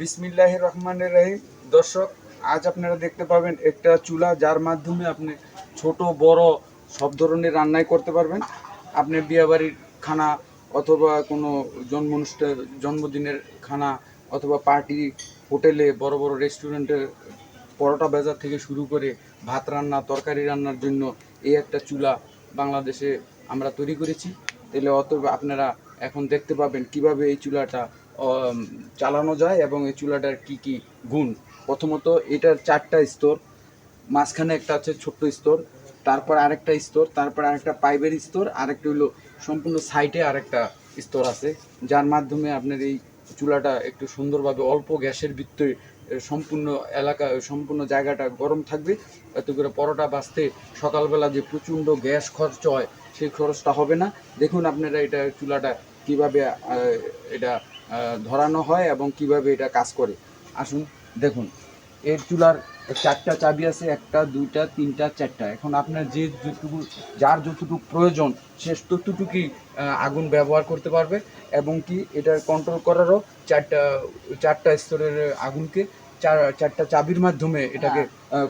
বিসমিল্লাহ রহমানের রহিম। দর্শক, আজ আপনারা দেখতে পাবেন একটা চুলা, যার মাধ্যমে আপনি ছোট, বড় সব ধরনের রান্নাই করতে পারবেন। আপনি বিয়েবাড়ির খানা অথবা কোনো জন্ম জন্মদিনের খানা অথবা পার্টি, হোটেলে বড় বড় রেস্টুরেন্টের পরোটা বাজার থেকে শুরু করে ভাত রান্না, তরকারি রান্নার জন্য এই একটা চুলা বাংলাদেশে আমরা তৈরি করেছি। তাহলে অত আপনারা এখন দেখতে পাবেন কীভাবে এই চুলাটা চালানো যায় এবং এই চুলাটার কি কি গুণ? প্রথমত এটার চারটা স্তর, মাঝখানে একটা আছে ছোট্ট স্তর, তারপর আরেকটা স্তর, তারপর আরেকটা পাইপের স্তর, আরেকটা হলো সম্পূর্ণ সাইডে আরেকটা স্তর আছে, যার মাধ্যমে আপনার এই চুলাটা একটু সুন্দরভাবে অল্প গ্যাসের ভিত্তিতে সম্পূর্ণ এলাকা, সম্পূর্ণ জায়গাটা গরম থাকবে। এত করে পরোটা বাঁচতে সকালবেলা যে প্রচণ্ড গ্যাস খরচ হয়, সেই খরচটা হবে না। দেখুন আপনারা এটা চুলাটা কীভাবে এটা ধরানো হয় এবং কীভাবে এটা কাজ করে। আসুন দেখুন এর চুলার চারটা চাবি আছে একটা দুইটা তিনটা চারটা। এখন আপনার যে যতটুকু যার যতটুকু প্রয়োজন সে ততটুকুই আগুন ব্যবহার করতে পারবে এবং কি এটার কন্ট্রোল করারও চারটা চারটা স্তরের আগুনকে চার চারটা চাবির মাধ্যমে এটাকে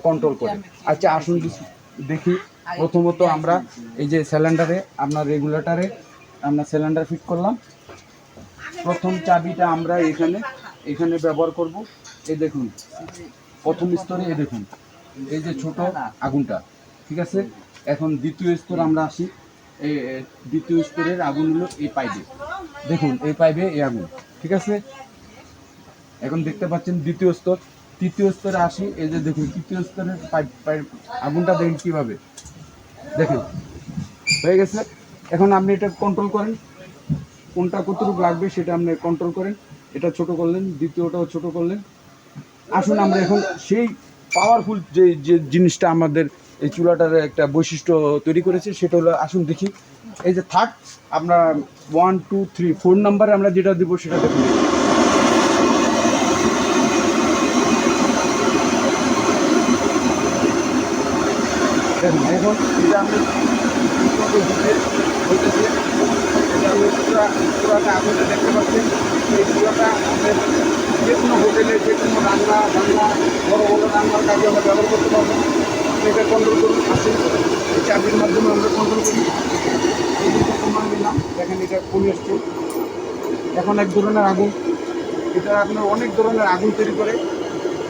কন্ট্রোল করে। আচ্ছা আসুন দেখি- দেখি। প্রথমত আমরা এই যে সিলিন্ডারে আপনার রেগুলেটারে আমরা সিলিন্ডার ফিট করলাম। প্রথম চাবিটা আমরা এখানে এখানে ব্যবহার করব। এই দেখুন, প্রথম স্তরে এই দেখুন, এই যে ছোট আগুনটা, ঠিক আছে? এখন দ্বিতীয় স্তর আমরা আসি। এই দ্বিতীয় স্তরের আগুন হলো এই পাইপে। দেখুন, এই পাইপে এই আগুন, ঠিক আছে? এখন দেখতে পাচ্ছেন দ্বিতীয় স্তর। তৃতীয় স্তরে আসি, এই যে দেখুন, তৃতীয় স্তরের আগুনটা দেখুন কীভাবে। দেখুন, হয়ে গেছে? এখন আপনি এটা কন্ট্রোল করেন। কোনটা কতটুকু লাগবে সেটা আপনি কন্ট্রোল করেন। এটা ছোট করলেন, দ্বিতীয়টাও ছোট করলেন। আসুন আমরা এখন সেই পাওয়ারফুল যে যে জিনিসটা আমাদের এই চুলাটার একটা বৈশিষ্ট্য তৈরি করেছে, সেটা হলো আসুন দেখি। এই যে থার্ড আমরা ওয়ান টু থ্রি ফোর নাম্বারে আমরা যেটা দিব সেটা দেখুন। এখন এটা আমি চূড়া চূড়াটা আপনারা দেখতে পাচ্ছেন এই চূড়াটা আমাদের যে কোনো হোটেলে, যে কোনো রান্না, বান্না, বড় বড় রান্নার কাজে আমরা ব্যবহার করতে পারব। এটা কন্ট্রোল করুন আসুন এই চাবির মাধ্যমে আমরা কন্ট্রোল করি। এই দুটো প্রমাণ দেখেন এটা কমে এসছে। এখন এক ধরনের আগুন। এটা আপনার অনেক ধরনের আগুন তৈরি করে।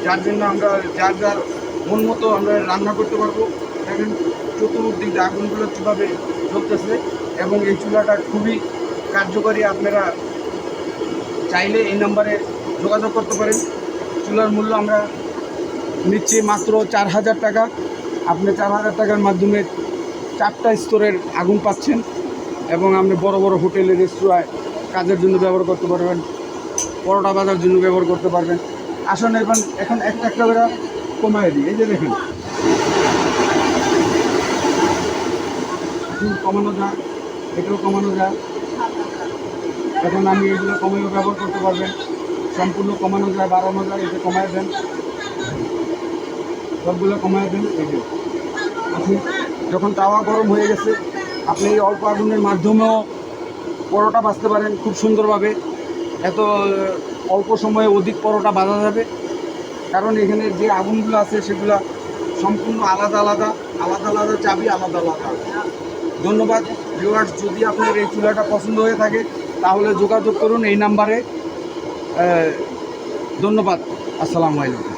যার জন্য আমরা যার যার মন মতো আমরা রান্না করতে পারব। দেখেন, চতুর্দিক আগুনগুলো কীভাবে জ্বলতেছে এবং এই চুলাটা খুবই কার্যকরী আপনারা চাইলে এই নাম্বারে যোগাযোগ করতে পারেন। চুলার মূল্য আমরা নিচ্ছি মাত্র চার হাজার টাকা। আপনি চার হাজার টাকার মাধ্যমে চারটা স্তরের আগুন পাচ্ছেন এবং আপনি বড় বড় হোটেলে রেস্তোরাঁয় কাজের জন্য ব্যবহার করতে পারবেন, পরোটা বাজার জন্য ব্যবহার করতে পারবেন। আসুন এখন এখন একটা একটা করে কমায় দিই। এই যে দেখুন। কমানো যায়, এটাও কমানো যায়। এখন আমি এগুলো কমিয়ে ব্যবহার করতে পারবেন। সম্পূর্ণ কমানো যায়, বাড়ানো যায় এটা কমায় দেন। সবগুলো কমায় দেন, এই যে। আপনি যখন তাওয়া গরম হয়ে গেছে, আপনি এই অল্প আগুনের মাধ্যমেও পরোটা বাঁচতে পারেন খুব সুন্দরভাবে। এত অল্প সময়ে অধিক পরোটা বাঁধা যাবে। কারণ এখানে যে আগুনগুলো আছে, সেগুলো সম্পূর্ণ আলাদা আলাদা আলাদা আলাদা চাবি আলাদা আলাদা। ধন্যবাদ। ভিউয়ার্স যদি আপনার এই চুলাটা পছন্দ হয়ে থাকে, তাহলে যোগাযোগ করুন এই নাম্বারে। ধন্যবাদ। আসসালামু আলাইকুম।